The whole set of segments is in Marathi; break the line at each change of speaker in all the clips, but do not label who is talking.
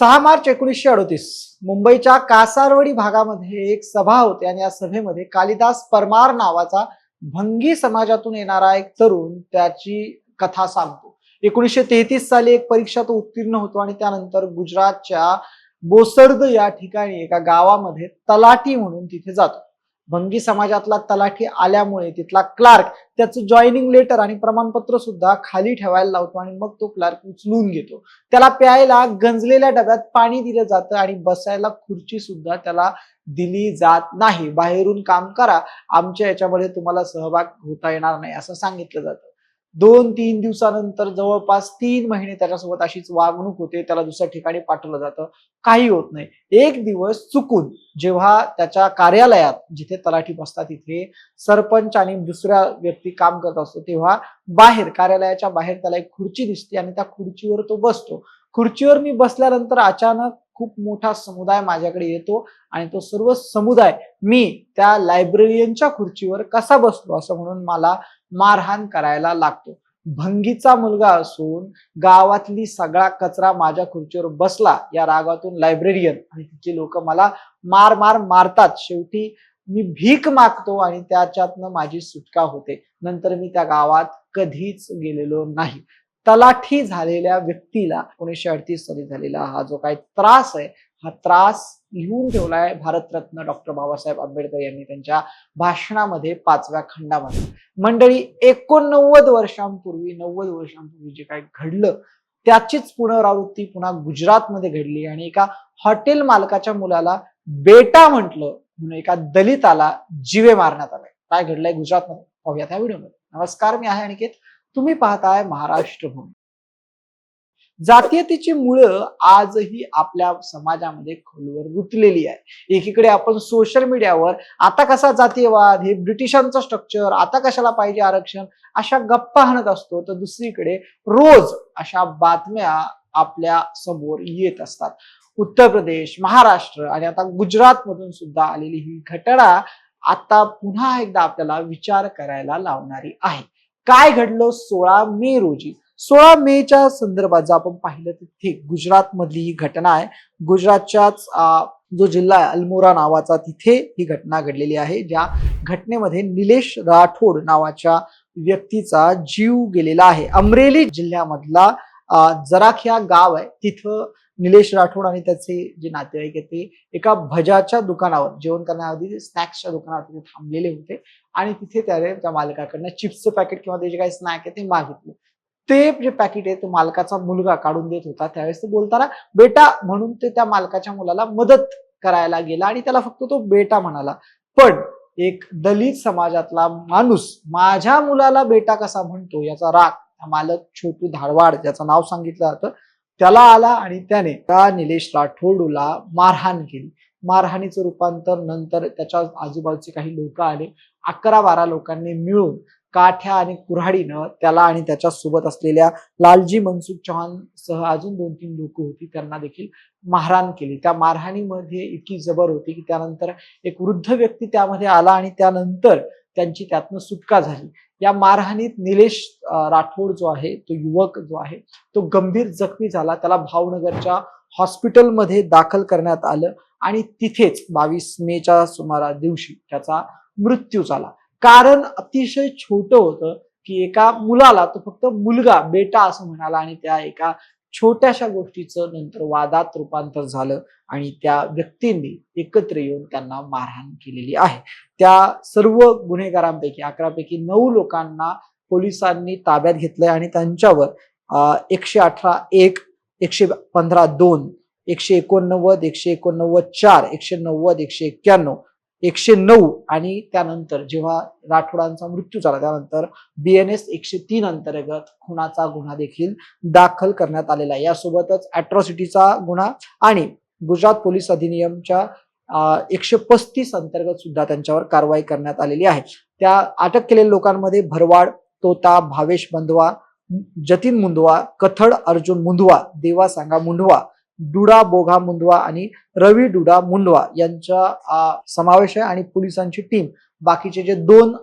सहा मार्च एकोणीसशे अडोतीस. मुंबईच्या कासारवडी भागामध्ये एक सभा होती आणि या सभेमध्ये कालिदास परमार नावाचा भंगी समाजातून येणारा एक तरुण त्याची कथा सांगतो. एकोणीसशे तेहतीस साली एक परीक्षा तो उत्तीर्ण होतो आणि त्यानंतर गुजरातच्या बोसर्द या ठिकाणी एका गावामध्ये तलाठी म्हणून तिथे जातो. भंगी समाजातला तलाठी आल्यामुळे तिथला क्लार्क त्याचं जॉईनिंग लेटर आणि प्रमाणपत्र सुद्धा खाली ठेवायला लावतो आणि मग तो क्लार्क उचलून घेतो. त्याला प्यायला गंजलेल्या डब्यात पाणी दिलं जातं आणि बसायला खुर्ची सुद्धा त्याला दिली जात नाही. बाहेरून काम करा आमच्या याच्यामध्ये तुम्हाला सहभाग होता येणार नाही असं सांगितलं जातं. दोन तीन दिवसानंतर जवळपास तीन महिने त्याच्यासोबत अशीच वागणूक होते. त्याला दुसऱ्या ठिकाणी पाठवलं जातं. काही होत नाही. एक दिवस चुकून जेव्हा त्याच्या कार्यालयात जिथे तलाठी बसतात तिथे सरपंच आणि दुसऱ्या व्यक्ती काम करत असतो तेव्हा बाहेर कार्यालयाच्या बाहेर त्याला एक खुर्ची दिसते आणि त्या खुर्चीवर तो बसतो. खुर्चीवर मी बसल्यानंतर अचानक खूप मोठा समुदाय माझ्याकडे येतो आणि तो सर्व समुदाय मी त्या लायब्ररियनच्या खुर्चीवर कसा बसतो असं म्हणून मला मारहाण करायला लागतो. भंगीचा मुलगा असून गावातली सगळा कचरा माझ्या खुर्चीवर बसला या रागातून लायब्ररियन आणि तिची लोक मला मार मार मारतात. शेवटी मी भीक मागतो आणि त्याच्यातनं माझी सुटका होते. नंतर मी त्या गावात कधीच गेलेलो नाही. तलाठी झालेल्या व्यक्तीला एकोणीसशे अडतीस साली झालेला हा जो काही त्रास आहे हा त्रास लिहून ठेवलाय भारतरत्न डॉक्टर बाबासाहेब आंबेडकर यांनी त्यांच्या भाषणामध्ये पाचव्या खंडामध्ये. मंडळी एकोणनव्वद वर्षांपूर्वी नव्वद वर्षांपूर्वी जे काही घडलं त्याचीच पुनरावृत्ती पुन्हा गुजरातमध्ये घडली आणि एका हॉटेल मालकाच्या मुलाला बेटा म्हटलं म्हणून एका दलिताला जीवे मारण्यात आलाय काय घडलंय गुजरातमध्ये? पाहूया त्या व्हिडिओमध्ये. नमस्कार मी आहे अनिकेत. तुम्ही पाहताय महाराष्ट्र भूमी जातीयतेची मुळं आजही आपल्या समाजामध्ये खोलवर रुतलेली आहे. एकीकडे आपण सोशल मीडियावर आता कसा जातीयवाद हे ब्रिटिशांचं स्ट्रक्चर आता कशाला पाहिजे आरक्षण अशा गप्पा हाणत असतो तर दुसरीकडे रोज अशा बातम्या आपल्यासमोर येत असतात. उत्तर प्रदेश महाराष्ट्र आणि आता गुजरात मधून सुद्धा आलेली ही घटना आता पुन्हा एकदा आपल्याला विचार करायला लावणारी आहे. काय घडलं सोळा मे रोजी? सोळा मेच्या संदर्भात जर आपण पाहिलं तर तिथे गुजरात मधली ही घटना आहे. गुजरातच्याच जो जिल्हा आहे अल्मोरा नावाचा तिथे ही घटना घडलेली आहे. ज्या घटनेमध्ये निलेश राठोड नावाच्या व्यक्तीचा जीव गेलेला आहे. अमरेली जिल्ह्यामधला अं, जराखिया गाव आहे. तिथं निलेश राठोड आणि त्याचे जे नातेवाईक आहेत ते एका भजाच्या दुकानावर जेवण करण्याआधी स्नॅक्सच्या दुकानावर तिथे थांबलेले होते. आणि तिथे त्याने त्या मालकाकडनं चिप्सचं पॅकेट किंवा त्याचे काही स्नॅक आहे ते मागितलं. ते जे पॅकेट आहे तो मालकाचा मुलगा काढून देत होता. त्यावेळेस ते बोलताना बेटा म्हणून ते त्या मालकाच्या मुलाला मदत करायला गेला आणि त्याला फक्त तो बेटा म्हणाला. पण एक दलित समाजातला माणूस माझ्या मुलाला बेटा कसा म्हणतो याचा राग. मालक छोटू धारवाड ज्याचं नाव सांगितलं जातं त्याला आला आणि त्याने त्या निलेश राठोडूला मारहाण केली. मारहाणीचं रूपांतर नंतर त्याच्या आजूबाजूचे काही लोक आले. अकरा बारा लोकांनी मिळून काठ्या आणि कुऱ्हाडीनं त्याला आणि त्याच्या सोबत असलेल्या लालजी मनसुख चौहान सह अजून दोन तीन लोक होती त्यांना देखील मारहाण केली. त्या मारहाणीमध्ये इतकी जबर होती की त्यानंतर एक वृद्ध व्यक्ती त्यामध्ये आला आणि त्यानंतर त्यांची त्यातनं सुटका झाली. या मारहाणीत निलेश राठोड जो आहे तो युवक जो आहे तो गंभीर जखमी झाला. त्याला भावनगरच्या हॉस्पिटलमध्ये दाखल करण्यात आलं आणि तिथेच बावीस मेच्या सुमारा दिवशी त्याचा मृत्यू झाला. कारण अतिशय छोटं होतं की एका मुलाला तो फक्त मुलगा बेटा असं म्हणाला आणि त्या एका छोट्याशा गोष्टीचं नंतर वादात रूपांतर झालं आणि त्या व्यक्तींनी एकत्र येऊन त्यांना मारहाण केलेली आहे. त्या सर्व गुन्हेगारांपैकी अकरापैकी नऊ लोकांना पोलिसांनी ताब्यात घेतलंय आणि त्यांच्यावर एकशे अठरा एक एकशे पंधरा दोन एकशे एकोणनव्वद एकशे एकोणनव्वद चार एकशे नव्वद एकशे एक्क्याण्णव एकशे नऊ आणि त्यानंतर जेव्हा राठोडांचा मृत्यू झाला त्यानंतर बीएनएस एकशे तीन अंतर्गत खुनाचा गुन्हा देखील दाखल करण्यात आलेला आहे. यासोबतच अॅट्रॉसिटीचा गुन्हा आणि गुजरात पोलीस अधिनियमच्या एकशे पस्तीस अंतर्गत सुद्धा त्यांच्यावर कारवाई करण्यात आलेली आहे. त्या अटक केलेल्या लोकांमध्ये भरवाड तोता भावेश बंधवा जतीन मुंदवा कथड अर्जुन मुंदवा देवा सांगा मुंडवा डुडा बोघा मुंदवा आणि रवी डुडा मुंडवा यांचा समावेश आहे आणि पोलिसांची टीम बाकीचे जे दोन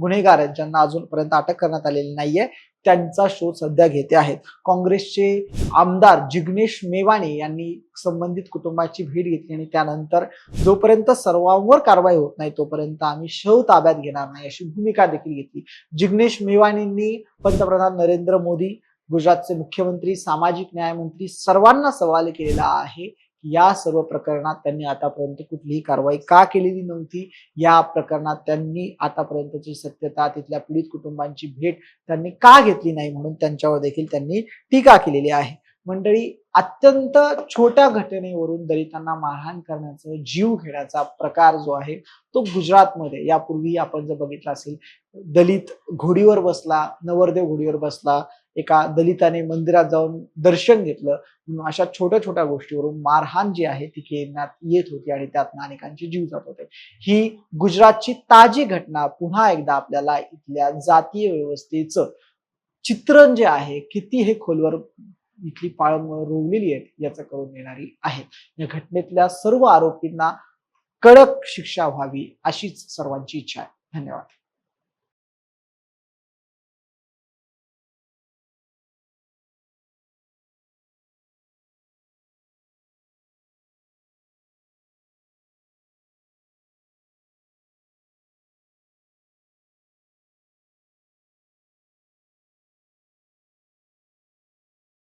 गुन्हेगार आहेत ज्यांना अजूनपर्यंत अटक करण्यात आलेली नाहीये त्यांचा शोध सध्या घेते आहेत. काँग्रेसचे आमदार जिग्नेश मेवाणी यांनी संबंधित कुटुंबाची भेट घेतली आणि त्यानंतर जोपर्यंत सर्वांवर कारवाई होत नाही तोपर्यंत आम्ही शव ताब्यात घेणार नाही अशी भूमिका देखील घेतली. जिग्नेश मेवाणींनी पंतप्रधान नरेंद्र मोदी गुजरातचे मुख्यमंत्री सामाजिक न्यायमंत्री सर्वांना सवाल केलेला आहे या सर्व प्रकरणात त्यांनी आतापर्यंत कुठलीही कारवाई का केलेली नव्हती? या प्रकरणात त्यांनी आतापर्यंतची सत्यता तिथल्या पीडित कुटुंबांची भेट त्यांनी का घेतली नाही म्हणून त्यांच्यावर देखील त्यांनी टीका केलेली आहे. मंडळी अत्यंत छोट्या घटनेवरून दलितांना मारहाण करण्याचा जीव घेण्याचा प्रकार जो आहे तो गुजरातमध्ये यापूर्वी आपण जर बघितला असेल दलित घोडीवर बसला नवरदेव घोडीवर बसला एका दलिताने मंदिरात जाऊन दर्शन घेतलं. अशा छोट्या छोट्या गोष्टीवरून मारहाण जी आहे ती केल्यात येत होती आणि त्यातनं अनेकांचे जीव जात होते. ही गुजरातची ताजी घटना पुन्हा एकदा आपल्याला इथल्या जातीय व्यवस्थेचं चित्रण जे आहे किती हे खोलवर इथली पाळंमुळं रोवलेली आहेत याचं करून देणारी आहे. या घटनेतल्या सर्व आरोपींना कडक शिक्षा व्हावी अशीच सर्वांची इच्छा आहे. धन्यवाद.